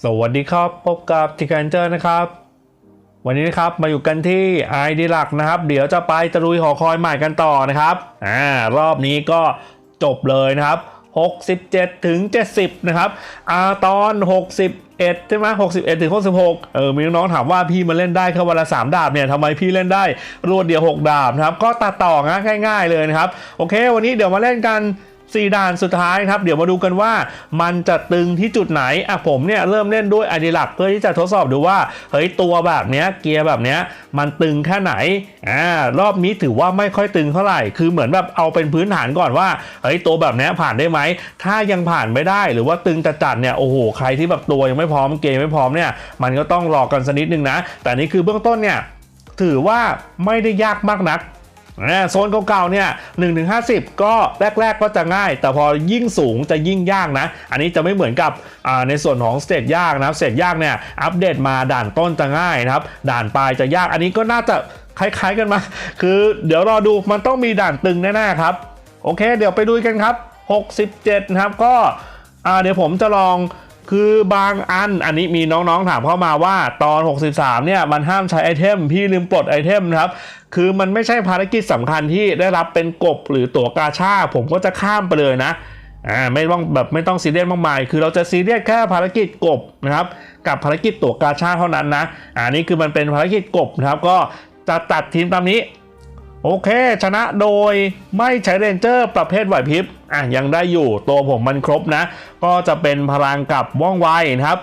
สวัสดีครับ พบกับทิกันเจอร์นะครับ วันนี้นะครับมาอยู่กันที่ไอดีหลักนะครับ เดี๋ยวจะไปตะลุยหอคอยใหม่กันต่อนะครับอ่ารอบนี้ก็จบเลยนะครับ 67ถึง70 นะครับอาตอน 61 ใช่ไหม61ถึง66เออมีน้องๆถามว่าพี่มาเล่นได้แค่วันละ 3 ดาบเนี่ยทำไมพี่เล่นได้รวดเดียว 6 ดาบนะครับ ก็ตัดต่อนะง่ายๆเลยนะครับ โอเค วันนี้เดี๋ยวมาเล่นกัน สี่ด่านสุดท้ายครับ เดี๋ยวมาดูกันว่ามันจะตึงที่จุดไหนอะผมเนี่ยเริ่มเล่นด้วยอดีหลักเพื่อที่จะทดสอบดูว่าเฮ้ยตัวแบบเนี้ยเกียร์แบบเนี้ยมันตึงแค่ไหนอ่ารอบนี้ถือว่าไม่ค่อยตึงเท่าไหร่คือเหมือนแบบเอาเป็นพื้นฐานก่อนว่าเฮ้ยตัวแบบเนี้ยผ่านได้ไหมถ้ายังผ่านไม่ได้หรือว่าตึงจัดๆเนี่ยโอ้โหใครที่แบบตัวยังไม่พร้อมเกมไม่พร้อมเนี่ยมันก็ต้องรอกันสักนิดนึงนะ แต่นี่คือเบื้องต้นเนี่ยถือว่าไม่ได้ยากมากนัก โซนเก่าๆเนี่ย1นถึงห้ก็แรก ๆก็จะง่าย แต่พอยิ่งสูงจะยิ่งยากนะ อันนี้จะไม่เหมือนกับในส่วนของสเตจยากนะสเตจยากเนี่ยอัปเดตมาด่านต้นจะง่ายนะครับ ด่านปลายจะยากอันนี้ก็น่าจะคล้ายๆกันมา คือเดี๋ยวรอดูมันต้องมีด่านตึงแน่ๆครับ โอเค เดี๋ยวไปดูกันครับ 67 นะครับก็เดี๋ยวผมจะลอง คือบางอันอันนี้มีน้องๆถามเข้ามาว่าตอน 63 เนี่ย มันห้ามใช้ไอเทม พี่ลืมปลดไอเทมนะครับ คือมันไม่ใช่ภารกิจสำคัญที่ได้รับเป็นกบหรือตั๋วกาชา ผมก็จะข้ามไปเลยนะอ่าไม่ต้องแบบไม่ต้องซีเรียสมากมาย คือเราจะซีเรียสแค่ภารกิจกบนะครับ กับภารกิจตั๋วกาชาเท่านั้นนะอ่านี่คือมันเป็นภารกิจกบนะครับ ก็จะตัดทีมตามนี้ โอเค ชนะโดยไม่ใช้เรนเจอร์ประเภทไหวพริบอะยังได้อยู่ตัวผมมันครบนะ ก็จะเป็นพลังกับว่องไวนะครับ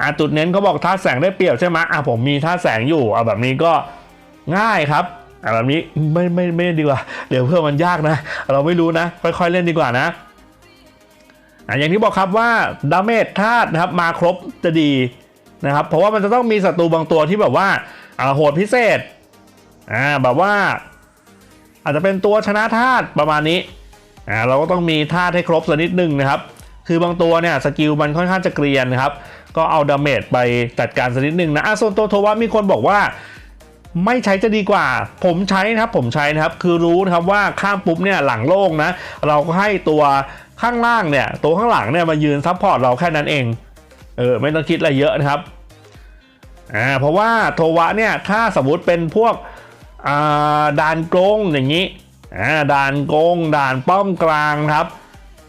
อะจุดเน้นเขาบอกท่าแสงได้เปรียบใช่ไหมอะผมมีท่าแสงอยู่อะแบบนี้ก็ง่ายครับอะแบบนี้ไม่ไม่ไม่ดีกว่า เดี๋ยวเพื่อมันยากนะ เราไม่รู้นะ ค่อย ๆเล่นดีกว่านะอะอย่างที่บอกครับว่าดาเมจธาตุนะครับมาครบจะดีนะครับ เพราะว่ามันจะต้องมีศัตรูบางตัวที่แบบว่าอ่าโหดพิเศษอ่าแบบว่า อาจจะเป็นตัวชนะธาตุประมาณนี้อ่าเราก็ต้องมีธาตุให้ครบสักนิดหนึ่งนะครับ คือบางตัวเนี่ยสกิลมันค่อนข้างจะเกรียนนะครับ ก็เอาดาเมจไปจัดการสักนิดหนึ่งนะอะส่วนตัวโทวะมีคนบอกว่าไม่ใช้จะดีกว่า ผมใช้นะครับ ผมใช้นะครับ คือรู้นะครับว่าข้ามปุ๊บเนี่ยหลังโล่งนะ เราก็ให้ตัวข้างล่างเนี่ย ตัวข้างหลังเนี่ยมายืนซัพพอร์ตเราแค่นั้นเอง เออ ไม่ต้องคิดอะไรเยอะนะครับ อ่า เพราะว่าโทวะเนี่ย ถ้าสมมติเป็นพวก ด่านโกงอย่างนี้ด่านโกงด่านป้อมกลางครับ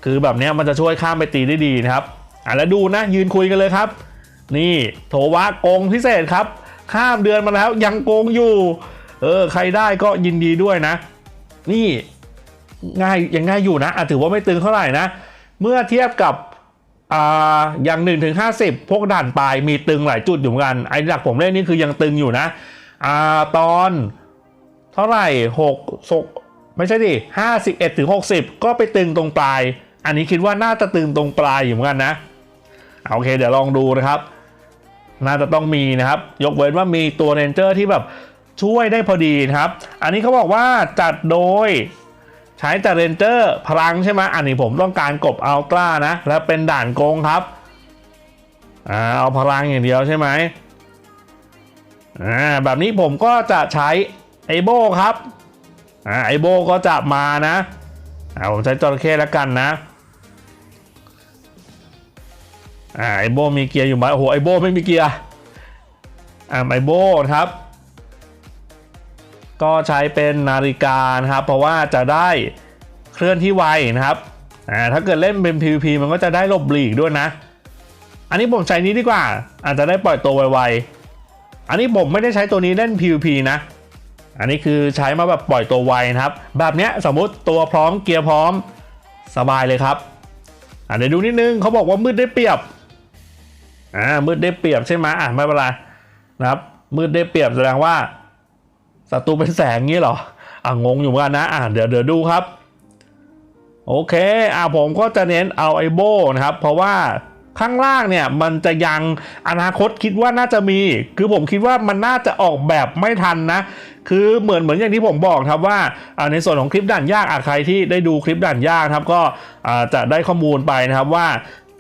คือแบบนี้มันจะช่วยข้ามไปตีได้ดีนะครับอ่าแล้วดูนะยืนคุยกันเลยครับ นี่โทวะโกงพิเศษครับ ข้ามเดือนมาแล้วยังโกงอยู่ เออใครได้ก็ยินดีด้วยนะ นี่ง่ายยังง่ายอยู่นะอถือว่าไม่ตึงเท่าไหร่นะ เมื่อเทียบกับอ่าอย่าง1นถึงห้พวกด่านปลายมีตึงหลายจุดอยู่เหมือนกันไอ้หลักผมเล่นนี่คือยังตึงอยู่นะอ่าตอน เท่าไหร่6ศกไม่ใช่ดิ51ถึง60ก็ไปตึงตรงปลาย อันนี้คิดว่าน่าจะตึงตรงปลายอยู่เหมือนกันนะโอเค เดี๋ยวลองดูนะครับ น่าจะต้องมีนะครับ ยกเว้นว่ามีตัวเรนเจอร์ที่แบบช่วยได้พอดีนะครับ อันนี้เขาบอกว่าจัดโดยใช้แต่เรนเจอร์พลังใช่ไหมอันนี้ผมต้องการกบอัลตร้านะ แล้วเป็นด่านโกงครับอ่าเอาพลังอย่างเดียวใช่ไหมอ่าแบบนี้ผมก็จะใช้ อโบครับอ่าไอโบก็จะมานะอ่าผมใช้จระเข้แล้วกันนะอ่าไอโบมีเกียร์อยู่ไหมโอ้โหไอโบไม่มีเกียร์อ่าไอโบครับ ก็ใช้เป็นนาฬิกานะครับ เพราะว่าจะได้เคลื่อนที่ไวนะครับอ่าถ้าเกิดเล่นเป็น PVP มันก็จะได้หลบหลีกด้วยนะ อันนี้ผมใช้นี้ดีกว่า อาจจะได้ปล่อยตัวไวๆอันนี้ผมไม่ได้ใช้ตัวนี้เล่น PVP นะ อันนี้คือใช้มาแบบปล่อยตัวไวนะครับ แบบเนี้ยสมมุติตัวพร้อมเกียร์พร้อมสบายเลยครับอ่าเดี๋ยวดูนิดนึงเขาบอกว่ามืดได้เปรียบอ่ามืดได้เปรียบใช่ไหมอะไม่เป็นไรนะครับ มืดได้เปรียบแสดงว่าศัตรูเป็นแสงงี้เหรออะงงอยู่เหมือนกันนะอะเดี๋ยวเดี๋ยวดูครับ โอเคอะผมก็จะเน้นเอาไอโบนะครับ เพราะว่า ข้างล่างเนี่ยมันจะยังอนาคตคิดว่าน่าจะมี คือผมคิดว่ามันน่าจะออกแบบไม่ทันนะ คือเหมือนเหมือนอย่างที่ผมบอกครับว่าในส่วนของคลิปด่านยากอใครที่ได้ดูคลิปด่านยากครับก็จะได้ข้อมูลไปนะครับว่า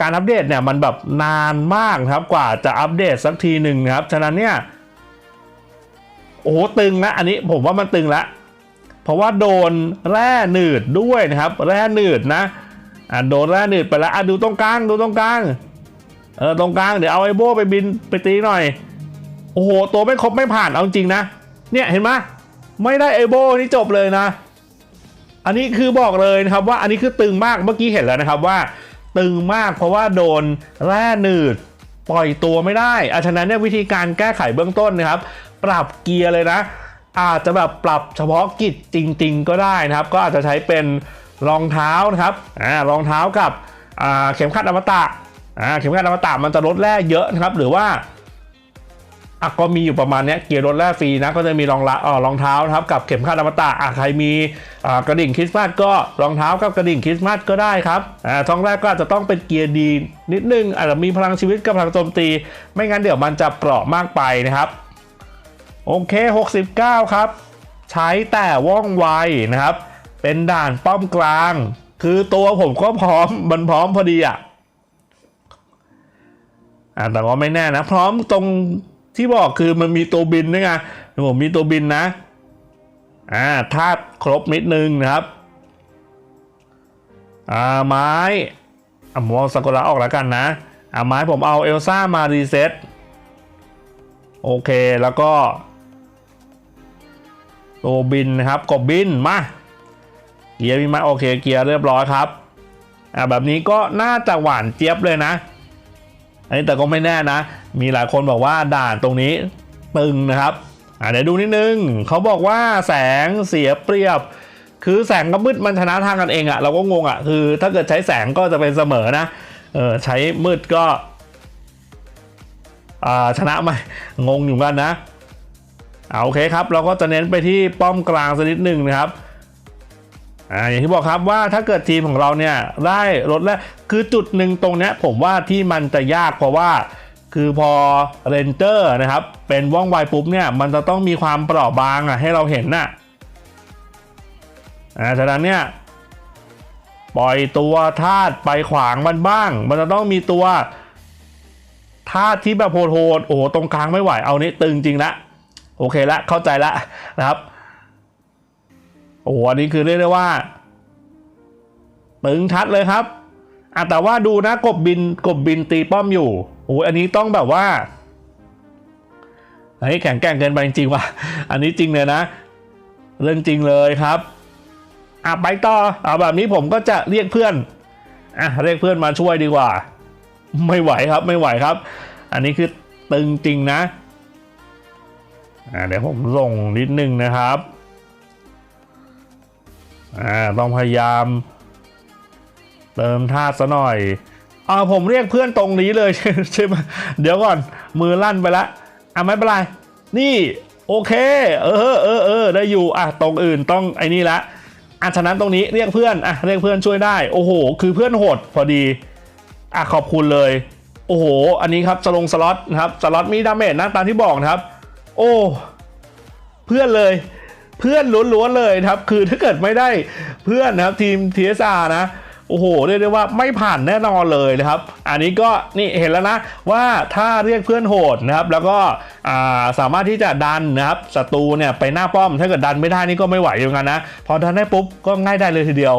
การอัปเดตเนี่ยมันแบบนานมากครับกว่าจะอัปเดตสักทีหนึ่งนะครับฉะนั้นเนี่ยโอ้โหตึงนะอันนี้ผมว่ามันตึงละเพราะว่าโดนแร่หนืดด้วยนะครับ แร่หนืดนะ อะโดนแร่หนืดไปแล้วอะดูตรงกลางดูตรงกลาง เออตรงกลางเดี๋ยวเอาไอโบไปบินไปตีหน่อย โอ้โหตัวไม่ครบไม่ผ่านเอาจริงนะ เนี่ยเห็นไหมไม่ได้ไอโบนี่จบเลยนะ อันนี้คือบอกเลยนะครับว่าอันนี้คือตึงมากเมื่อกี้เห็นแล้วนะครับว่า ตึงมากเพราะว่าโดนแร่หนืดปล่อยตัวไม่ได้อาฉะนั้นเนี่ยวิธีการแก้ไขเบื้องต้นนะครับ ปรับเกียร์เลยนะ อาจจะแบบปรับเฉพาะกิจจริง ๆ ก็ได้นะครับ ก็อาจจะใช้เป็น รองเท้านะครับอ่ารองเท้ากับเข็มขัดอมตะอ่าเข็มขัดอมตะมันจะลดแร่เยอะนะครับ หรือว่าอะก็มีอยู่ประมาณเนี้ยเกียร์ลดแร่ฟรีนะก็จะมีรองละเอ่อรองเท้านะครับกับเข็มขัดอมตะอะใครมีอ่ากระดิ่งคริสต์มาสก็รองเท้ากับกระดิ่งคริสต์มาสก็ได้ครับอ่าช่องแรกก็อาจจะต้องเป็นเกียร์ดีนิดนึงอาจจะมีพลังชีวิตกับพลังโจมตี ไม่งั้นเดี๋ยวมันจะเปราะมากไปนะครับ โอเค 69 ครับ ใช้แต่ว่องไวนะครับ เป็นด่านป้อมกลาง คือตัวผมก็พร้อมมันพร้อมพอดีอะอะแต่ก็ไม่แน่นะ พร้อมตรงที่บอกคือมันมีตัวบินด้วยไงผมมีตัวบินนะอ่าธาตุครบนิดนึงนะครับอ่าไม้อะผมเอาสกุระออกแล้วกันนะอ่าไม้ผมเอาเอลซ่ามารีเซ็ตโอเคแล้วก็โรบินนะครับกบบินมา เกียร์มีไหมโอเคเกียร์เรียบร้อยครับอ่าแบบนี้ก็น่าจะหวานเจี๊ยบเลยนะ อันนี้แต่ก็ไม่แน่นะ มีหลายคนบอกว่าด่านตรงนี้ตึงนะครับอ่าเดี๋ยวดูนิดนึงเขาบอกว่าแสงเสียเปรียบ คือแสงกับมืดมันชนะทางกันเองอะเราก็งงอะคือถ้าเกิดใช้แสงก็จะเป็นเสมอนะเออใช้มืดก็อ่าชนะไหมงงอยู่กันนะเอาโอเคครับ เราก็จะเน้นไปที่ป้อมกลางสักนิดหนึ่งนะครับ อ่าอย่างที่บอกครับว่าถ้าเกิดทีมของเราเนี่ยได้รถแล้วคือจุดหนึ่งตรงเนี้ยผมว่าที่มันจะยากเพราะว่าคือพอเรนเจอร์นะครับเป็นว่องไวปุ๊บเนี่ยมันจะต้องมีความเปราะบางอะให้เราเห็นน่ะอ่าฉะนั้นเนี่ยปล่อยตัวธาตุไปขวางมันบ้าง มันจะต้องมีตัวธาตุที่แบบโหดๆโอ้โหตรงกลางไม่ไหวเอานี้ตึงจริงละโอเคละเข้าใจละนะครับ โอ้โหอันนี้คือเรียกได้ว่าตึงชัดเลยครับอะแต่ว่าดูนะกบบินกบบินตีป้อมอยู่โอ้โหอันนี้ต้องแบบว่าเฮ้ยแข็งแกร่งเกินไปจริงๆว่ะ อันนี้จริงเลยนะ เรื่องจริงเลยครับอะไปต่อเอาแบบนี้ผมก็จะเรียกเพื่อนอะเรียกเพื่อนมาช่วยดีกว่า ไม่ไหวครับไม่ไหวครับ อันนี้คือตึงจริงนะอ่าเดี๋ยวผมส่งนิดนึงนะครับ อ่าต้องพยายาม เติมธาตุซะหน่อยอ่าผมเรียกเพื่อนตรงนี้เลยใช่ไหมเดี๋ยวก่อนมือลั่นไปละอะไม่เป็นไร นี่โอเค เออเออเออได้อยู่อะตรงอื่นต้องไอ้นี่ละอะฉะนั้นตรงนี้เรียกเพื่อนอะเรียกเพื่อนช่วยได้โอ้โห คือเพื่อนโหดพอดีอะขอบคุณเลยโอ้โห อันนี้ครับสลงสล็อตนะครับ สล็อตมีดาเมจนะตามที่บอกนะครับ โอ้ เพื่อนเลย เพื่อนล้วนๆเลยครับ คือถ้าเกิดไม่ได้เพื่อนนะครับทีม TSR นะโอ้โหเรียกได้ว่าไม่ผ่านแน่นอนเลยนะครับ อันนี้ก็นี่เห็นแล้วนะว่าถ้าเรียกเพื่อนโหดนะครับ แล้วก็สามารถที่จะดันนะครับศัตรูเนี่ยไปหน้าป้อมถ้าเกิดดันไม่ได้นี่ก็ไม่ไหวเหมือนกันนะพอดันได้ปุ๊บก็ง่ายได้เลยทีเดียว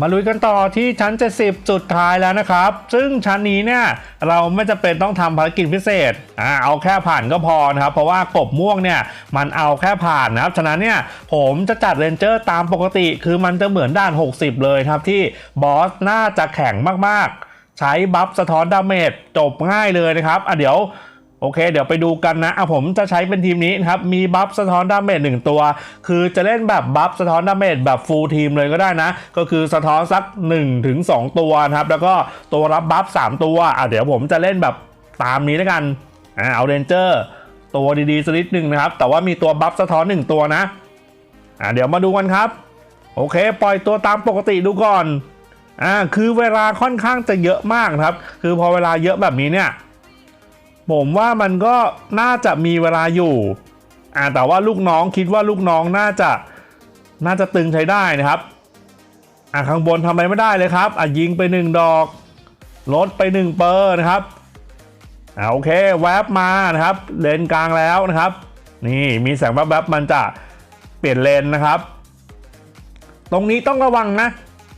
มาลุยกันต่อที่ชั้น 70 จุดท้ายแล้วนะครับ ซึ่งชั้นนี้เนี่ยเราไม่จะเป็นต้องทำภารกิจพิเศษอ่าเอาแค่ผ่านก็พอนะครับ เพราะว่ากบม่วงเนี่ยมันเอาแค่ผ่านนะครับ ฉะนั้นเนี่ยผมจะจัดเรนเจอร์ตามปกติ คือมันจะเหมือนด่าน 60 เลยครับที่บอสน่าจะแข็งมากๆ ใช้บัฟสะท้อนดาเมจจบง่ายเลยนะครับอะเดี๋ยว โอเค เดี๋ยวไปดูกันนะอะผมจะใช้เป็นทีมนี้นะครับ มีบัฟสะท้อนดาเมจหนึ่งตัว คือจะเล่นแบบบัฟสะท้อนดาเมจแบบฟูลทีมเลยก็ได้นะ ก็คือสะท้อนสัก1ถึง2ตัวนะครับ แล้วก็ตัวรับบัฟ3ตัวอะเดี๋ยวผมจะเล่นแบบตามนี้แล้วกันอ่าเอาเรนเจอร์ตัวดีๆสักนิดหนึ่งนะครับ แต่ว่ามีตัวบัฟสะท้อน1ตัวนะอ่าเดี๋ยวมาดูกันครับ โอเค ปล่อยตัวตามปกติดูก่อนอ่าคือเวลาค่อนข้างจะเยอะมากครับ คือพอเวลาเยอะแบบนี้เนี่ย ผมว่ามันก็น่าจะมีเวลาอยู่อ่าแต่ว่าลูกน้องคิดว่าลูกน้องน่าจะน่าจะตึงใช้ได้นะครับอ่าข้างบนทำอะไรไม่ได้เลยครับอะยิงไปหนึ่งดอกลดไปหนึ่งเปอร์นะครับอ่าโอเคแวบมานะครับ เลนกลางแล้วนะครับ นี่มีแสงแวบๆมันจะเปลี่ยนเลนนะครับ ตรงนี้ต้องระวังนะ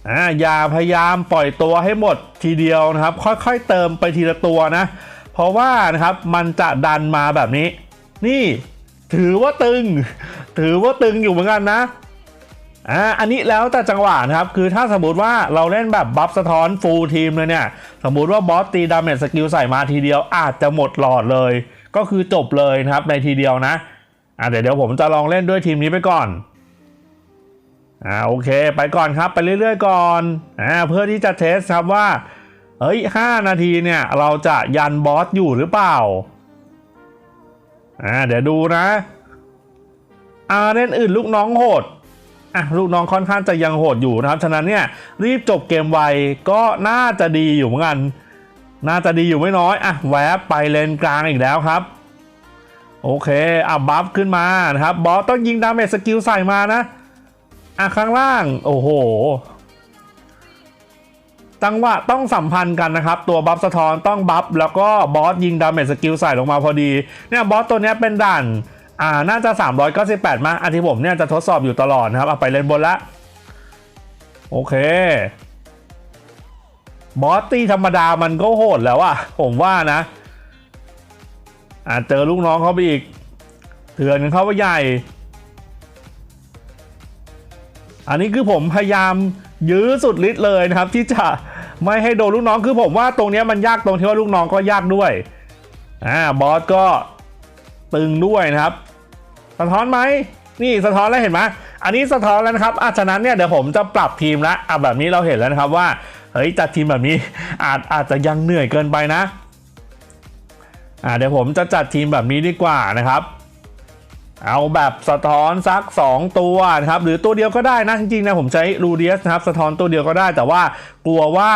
อ่าอย่าพยายามปล่อยตัวให้หมดทีเดียวนะครับ ค่อยๆเติมไปทีละตัวนะ เพราะว่านะครับมันจะดันมาแบบนี้ นี่ถือว่าตึง ถือว่าตึงอยู่เหมือนกันนะอ่าอันนี้แล้วแต่จังหวะนะครับ คือถ้าสมมติว่าเราเล่นแบบบัฟสะท้อนฟูลทีมเลยเนี่ย สมมติว่าบอสตีดาเมจสกิลใส่มาทีเดียวอาจจะหมดหลอดเลย ก็คือจบเลยนะครับในทีเดียวนะอ่าเดี๋ยวเดี๋ยวผมจะลองเล่นด้วยทีมนี้ไปก่อนอ่าโอเค ไปก่อนครับไปเรื่อย ๆ ก่อนอ่าเพื่อที่จะเทสครับว่า เฮ้ย5นาทีเนี่ย เราจะยันบอสอยู่หรือเปล่า อ่า เดี๋ยวดูนะ อาเล่นอื่นลูกน้องโหด อะ ลูกน้องค่อนข้างจะยังโหดอยู่นะครับ ฉะนั้นเนี่ย รีบจบเกมไวก็น่าจะดีอยู่เหมือนกัน น่าจะดีอยู่ไม่น้อย อะ แวบไปเลนกลางอีกแล้วครับ โอเค อะ บัฟขึ้นมานะครับ บอสต้องยิงดาเมจสกิลใส่มานะ อะ ข้างล่าง โอ้โห จังหวะต้องสัมพันธ์กันนะครับ ตัวบัฟสะท้อนต้องบัฟแล้วก็บอสยิงดาเมจสกิลใส่ลงมาพอดีเนี่ยบอสตัวนี้เป็นด่านอ่าน่าจะ 398 มาอันที่ผมเนี่ยจะทดสอบอยู่ตลอดนะครับเอาไปเล่นบนละโอเคบอสตีธรรมดามันก็โหดแล้วอะผมว่านะอ่าเจอลูกน้องเขาไปอีกเถื่อนกันเข้าไปใหญ่ อันนี้คือผมพยายามยื้อสุดฤทธิ์เลยนะครับ ที่จะ ไม่ให้โดนลูกน้องคือผมว่าตรงนี้มันยากตรงที่ว่าลูกน้องก็ยากด้วยอ่าบอสก็ตึงด้วยนะครับ สะท้อนไหมนี่สะท้อนแล้วเห็นไหมอันนี้สะท้อนแล้วนะครับอาฉะนั้นเนี่ยเดี๋ยวผมจะปรับทีมละอะแบบนี้เราเห็นแล้วนะครับว่าเฮ้ยจัดทีมแบบนี้อาจอาจจะยังเหนื่อยเกินไปนะอ่าเดี๋ยวผมจะจัดทีมแบบนี้ดีกว่านะครับ เอาแบบสะท้อนสัก 2 ตัวนะครับหรือตัวเดียวก็ได้นะจริงๆนะผมใช้รูเดียสนะครับสะท้อนตัวเดียวก็ได้ แต่ว่ากลัวว่า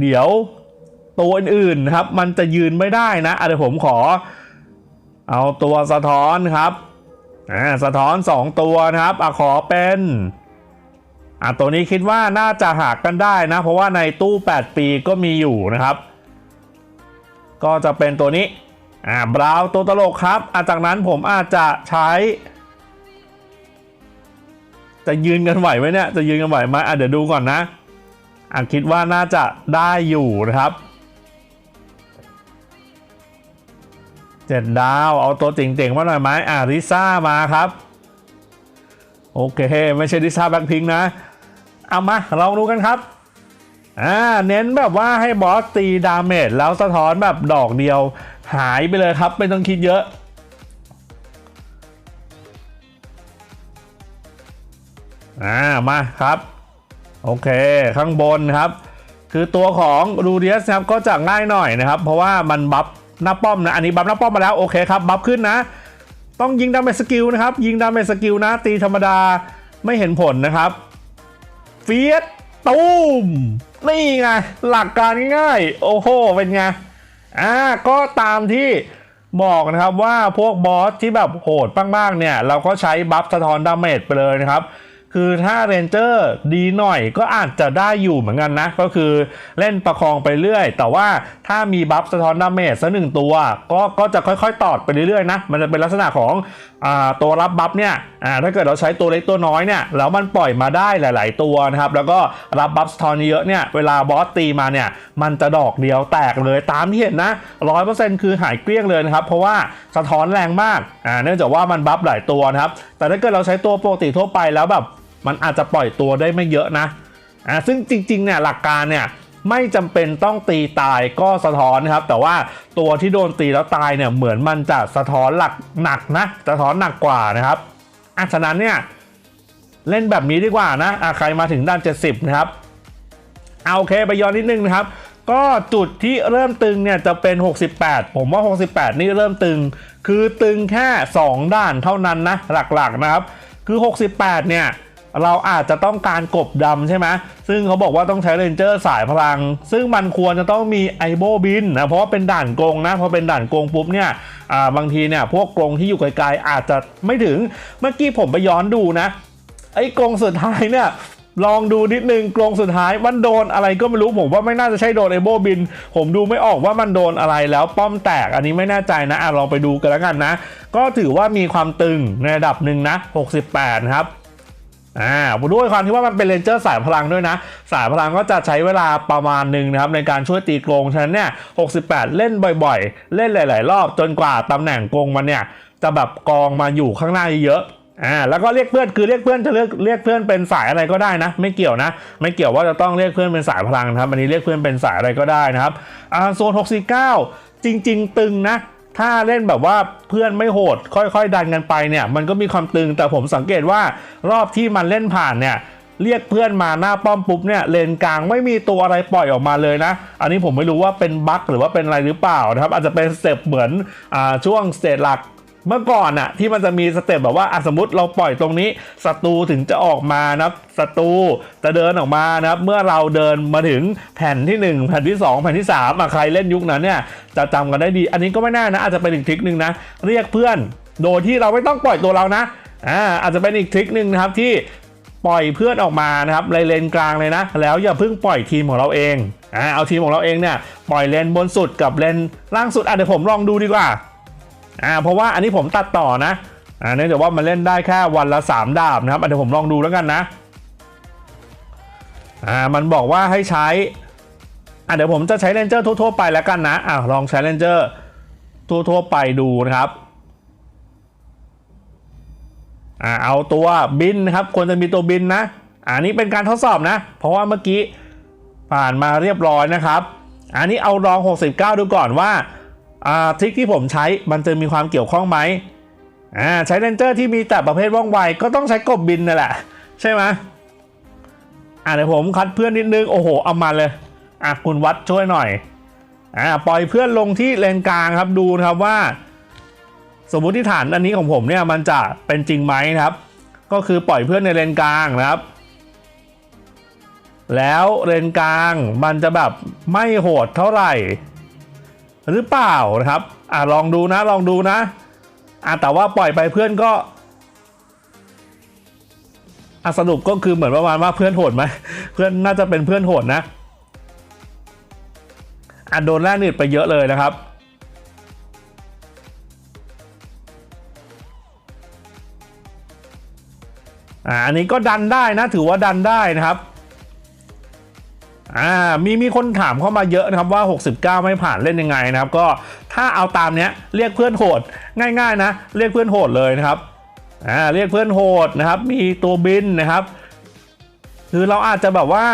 เดี๋ยวตัวอื่นๆครับมันจะยืนไม่ได้นะอะเดี๋ยวผมขอ เอาตัวสะท้อนครับอ่าสะท้อน 2 ตัวนะครับอะขอเป็นอะตัวนี้คิดว่าน่าจะหักกันได้นะ เพราะว่าในตู้ 8 ปีก็มีอยู่นะครับ ก็จะเป็นตัวนี้ อ่าบราว์ตัวตลกครับอะจากนั้นผมอาจจะใช้ จะยืนกันไหวไหมเนี่ย จะยืนกันไหวไหมอะเดี๋ยวดูก่อนนะอะคิดว่าน่าจะได้อยู่นะครับเจ็ดดาว เอาตัวเจ๋งๆมาหน่อยไหมอะริซ่ามาครับ โอเค ไม่ใช่ริซ่าแบ็คพิงนะ เอามาลองดูกันครับ อ่าเน้นแบบว่าให้บอสตีดาเมจแล้วสะท้อนแบบดอกเดียวหายไปเลยครับ ไม่ต้องคิดเยอะอ่ามาครับ โอเคข้างบนครับ คือตัวของรูเดียสครับก็จะง่ายหน่อยนะครับ เพราะว่ามันบัฟหน้าป้อมนะอันนี้บัฟหน้าป้อมมาแล้วโอเคครับบัฟขึ้นนะ ต้องยิงดาเมจสกิลนะครับ ยิงดาเมจสกิลนะ ตีธรรมดาไม่เห็นผลนะครับ เฟียสตูม นี่ไงหลักการง่ายโอ้โหเป็นไงอ่าก็ตามที่บอกนะครับว่าพวกบอสที่แบบโหดมากๆเนี่ย เราก็ใช้บัฟสะท้อนดาเมจไปเลยนะครับ คือถ้าเรนเจอร์ดีหน่อยก็อาจจะได้อยู่เหมือนกันนะ ก็คือเล่นประคองไปเรื่อย แต่ว่าถ้ามีบัฟสะท้อนดาเมจสักหนึ่งตัว ก็ก็จะค่อยๆ ตอดไปเรื่อยๆนะ มันจะเป็นลักษณะของ ตัวรับบัฟเนี่ยถ้าเกิดเราใช้ตัวเล็กตัวน้อยเนี่ยแล้วมันปล่อยมาได้หลาย ๆ ตัวนะครับแล้วก็รับบัฟสะท้อนเยอะเนี่ยเวลาบอสตีมาเนี่ยมันจะดอกเดียวแตกเลยตามที่เห็นนะร้อยเปอร์เซ็นต์คือหายเกลี้ยงเลยนะครับเพราะว่าสะท้อนแรงมากเนื่องจากว่ามันบัฟหลายตัวนะครับแต่ถ้าเกิดเราใช้ตัวปกติทั่วไปแล้วแบบมันอาจจะปล่อยตัวได้ไม่เยอะนะซึ่งจริงๆเนี่ยหลักการเนี่ย ไม่จำเป็นต้องตีตายก็สะท้อนนะครับ แต่ว่าตัวที่โดนตีแล้วตายเนี่ยเหมือนมันจะสะท้อนหลักหนักนะสะท้อนหนักกว่านะครับอะฉะนั้นเนี่ยเล่นแบบนี้ดีกว่านะอะใครมาถึงด้าน 70 นะครับเอาโอเคไปย้อนนิดนึงนะครับ ก็จุดที่เริ่มตึงเนี่ยจะเป็น 68 ผมว่า 68 นี่เริ่มตึง คือตึงแค่ 2 ด้านเท่านั้นนะหลักๆนะครับ คือ 68 เนี่ย เราอาจจะต้องการกบดำใช่ไหมซึ่งเขาบอกว่าต้องใช้เรนเจอร์สายพลัง ซึ่งมันควรจะต้องมีไอโบบินนะ เพราะว่าเป็นด่านกรงนะ พอเป็นด่านกรงปุ๊บเนี่ยาบางทีเนี่ยพวกกรงที่อยู่ไกลๆอาจจะไม่ถึง เมื่อกี้ผมไปย้อนดูนะ ไอ้กรงสุดท้ายเนี่ยลองดูนิดนึงกรงสุดท้ายมันโดนอะไรก็ไม่รู้ผมว่าไม่น่าจะใช่โดนไอโบบิน ผมดูไม่ออกว่ามันโดนอะไรแล้วป้อมแตกอันนี้ไม่แน่ใจนะอะลองไปดูกันแล้วกันนะ ก็ถือว่ามีความตึงในระดับหนึ่งนะ 68 ครับ อ่าด้วยความที่ว่ามันเป็นเลนเจอร์สายพลังด้วยนะ สายพลังก็จะใช้เวลาประมาณหนึ่งนะครับในการช่วยตีกรงฉะนั้นเนี่ย68 เล่นบ่อยๆ เล่นหลาย ๆ รอบจนกว่าตำแหน่งกรงมันเนี่ยจะแบบกองมาอยู่ข้างหน้าเยอะๆอ่าแล้วก็เรียกเพื่อนคือเรียกเพื่อนจะเรียกเรียกเพื่อนเป็นสายอะไรก็ได้นะ ไม่เกี่ยวนะ ไม่เกี่ยวว่าจะต้องเรียกเพื่อนเป็นสายพลังนะครับอันนี้เรียกเพื่อนเป็นสายอะไรก็ได้นะครับอ่าโซน69จริง ๆ ตึงนะ ถ้าเล่นแบบว่าเพื่อนไม่โหด ค่อยๆ ดันกันไปเนี่ย มันก็มีความตึงแต่ผมสังเกตว่ารอบที่มันเล่นผ่านเนี่ยเรียกเพื่อนมาหน้าป้อมปุ๊บเนี่ยเลนกลางไม่มีตัวอะไรปล่อยออกมาเลยนะ อันนี้ผมไม่รู้ว่าเป็นบั๊กหรือว่าเป็นอะไรหรือเปล่านะครับ อาจจะเป็นสเต็ปเหมือนอ่าช่วงสเตจหลัก เมื่อก่อนอะที่มันจะมีสเต็ปแบบว่าสมมติเราปล่อยตรงนี้ศัตรูถึงจะออกมานะศัตรูจะเดินออกมานะเมื่อเราเดินมาถึงแผ่นที่ 1 แผ่นที่ 2 แผ่นที่3อะใครเล่นยุคนั้นเนี่ยจะจำกันได้ดี อันนี้ก็ไม่น่านะ อาจจะเป็นอีกทริคหนึ่งนะ เรียกเพื่อน โดยที่เราไม่ต้องปล่อยตัวเรานะอ่าอาจจะเป็นอีกทริคหนึ่งนะครับที่ปล่อยเพื่อนออกมานะครับในเลนกลางเลยนะ แล้วอย่าเพิ่งปล่อยทีมของเราเองอ่าเอาทีมของเราเองเนี่ยปล่อยเลนบนสุดกับเลนล่างสุดอะเดี๋ยวผมลองดูดีกว่า อ่าเพราะว่าอันนี้ผมตัดต่อนะอ่าเนื่องจากว่ามันเล่นได้แค่วันละ 3 ดาบนะครับเดี๋ยวผมลองดูแล้วกันนะอ่ามันบอกว่าให้ใช้อะเดี๋ยวผมจะใช้เลนเจอร์ทั่วๆไปแล้วกันนะอ่าลองใช้เลนเจอร์ทั่วๆไปดูนะครับอ่าเอาตัวบินนะครับควรจะมีตัวบินนะอันนี้เป็นการทดสอบนะ เพราะว่าเมื่อกี้ผ่านมาเรียบร้อยนะครับ อันนี้เอาลอง 69 ดูก่อนว่า อ่าทริคที่ผมใช้มันจะมีความเกี่ยวข้องไหมอ่าใช้เลนเจอร์ที่มีแต่ประเภทว่องไวก็ต้องใช้กบบินนั่นแหละ ใช่ไหมอ่าเดี๋ยวผมคัดเพื่อนนิดนึง โอ้โห เอามาเลย อะคุณวัดช่วยหน่อยอ่าปล่อยเพื่อนลงที่เลนกลางครับดูนะครับว่า สมมุติฐานอันนี้ของผมเนี่ยมันจะเป็นจริงไหมนะครับ ก็คือปล่อยเพื่อนในเลนกลางนะครับ แล้วเลนกลางมันจะแบบไม่โหดเท่าไหร่ หรือเปล่านะครับ อ่าลองดูนะลองดูนะ อ่าแต่ว่าปล่อยไปเพื่อนก็อะสรุปก็คือเหมือนประมาณว่าเพื่อนโหดไหมเพื่อนน่าจะเป็นเพื่อนโหดนะอะโดนแร่หนืดไปเยอะเลยนะครับอ่าอันนี้ก็ดันได้นะถือว่าดันได้นะครับ อ่ามีมีคนถามเข้ามาเยอะนะครับว่า 69 ไม่ผ่านเล่นยังไงนะครับ ก็ถ้าเอาตามเนี้ยเรียกเพื่อนโหดง่าย ๆ นะ เรียกเพื่อนโหดเลยนะครับอ่าเรียกเพื่อนโหดนะครับ มีตัวบินนะครับ คือเราอาจจะแบบว่า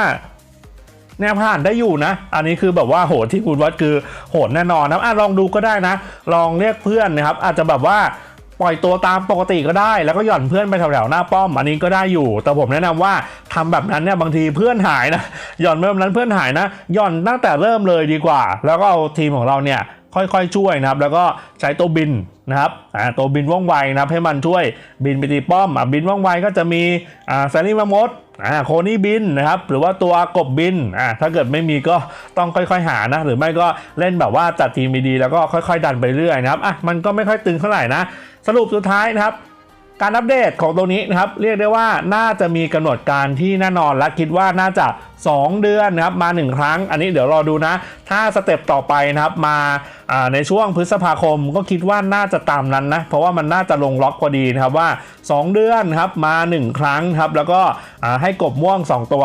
แนวผ่านได้อยู่นะ อันนี้คือแบบว่าโหดที่คุณวัดคือโหดแน่นอนนะครับอะลองดูก็ได้นะ ลองเรียกเพื่อนนะครับ อาจจะแบบว่า ปล่อยตัวตามปกติก็ได้ แล้วก็หย่อนเพื่อนไปแถวๆหน้าป้อม อันนี้ก็ได้อยู่ แต่ผมแนะนำว่าทำแบบนั้นเนี่ยบางทีเพื่อนหายนะหย่อนแบบนั้นเพื่อนหายนะหย่อนตั้งแต่เริ่มเลยดีกว่า แล้วก็เอาทีมของเราเนี่ยค่อยๆช่วยนะครับ แล้วก็ใช้ตัวบินนะครับอ่าตัวบินว่องไวนะครับให้มันช่วยบินไปตีป้อมอะบินว่องไวก็จะมีอ่าแซนนี่มามด อ่าโคนี่บินนะครับหรือว่าตัวกบบินอ่าถ้าเกิดไม่มีก็ต้องค่อยๆหานะ หรือไม่ก็เล่นแบบว่าจัดทีมดีๆแล้วก็ค่อยๆ ดันไปเรื่อยนะครับอะมันก็ไม่ค่อยตึงเท่าไหร่นะ สรุปสุดท้ายนะครับ การอัปเดตของตัวนี้นะครับเรียกได้ว่าน่าจะมีกำหนดการที่แน่นอนและคิดว่าน่าจะ 2 เดือนนะครับมา 1 ครั้ง อันนี้เดี๋ยวรอดูนะ ถ้าสเต็ปต่อไปนะครับมาในช่วงพฤษภาคมก็คิดว่าน่าจะตามนั้นนะ เพราะว่ามันน่าจะลงล็อกพอดีนะครับว่า 2 เดือนครับมา 1 ครั้งครับแล้วก็ให้กบม่วง 2 ตัว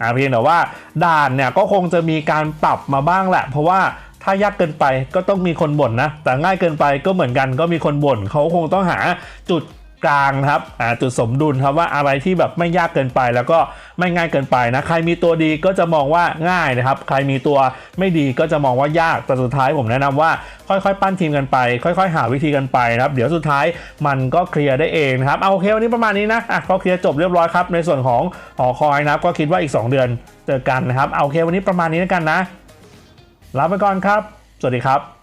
อ่าเพียงแต่ว่าด่านเนี่ยก็คงจะมีการปรับมาบ้างแหละ เพราะว่าถ้ายากเกินไปก็ต้องมีคนบ่นนะ แต่ง่ายเกินไปก็เหมือนกันก็มีคนบ่นเขาคงต้องหาจุด กลางครับอ่าจุดสมดุลครับว่าอะไรที่แบบไม่ยากเกินไปแล้วก็ไม่ง่ายเกินไปนะใครมีตัวดีก็จะมองว่าง่ายนะครับ ใครมีตัวไม่ดีก็จะมองว่ายากแต่สุดท้ายผมแนะนำว่า ค่อยๆ ปั้นทีมกันไป ค่อย ๆ หาวิธีกันไปนะครับ เดี๋ยวสุดท้ายมันก็เคลียร์ได้เองนะครับเอาโอเควันนี้ประมาณนี้นะอะก็เคลียร์จบเรียบร้อยครับในส่วนของหอคอยนะครับ ก็คิดว่าอีก 2 เดือนเจอกันนะครับเอาโอเควันนี้ประมาณนี้แล้วกันนะลาไปก่อนครับ สวัสดีครับ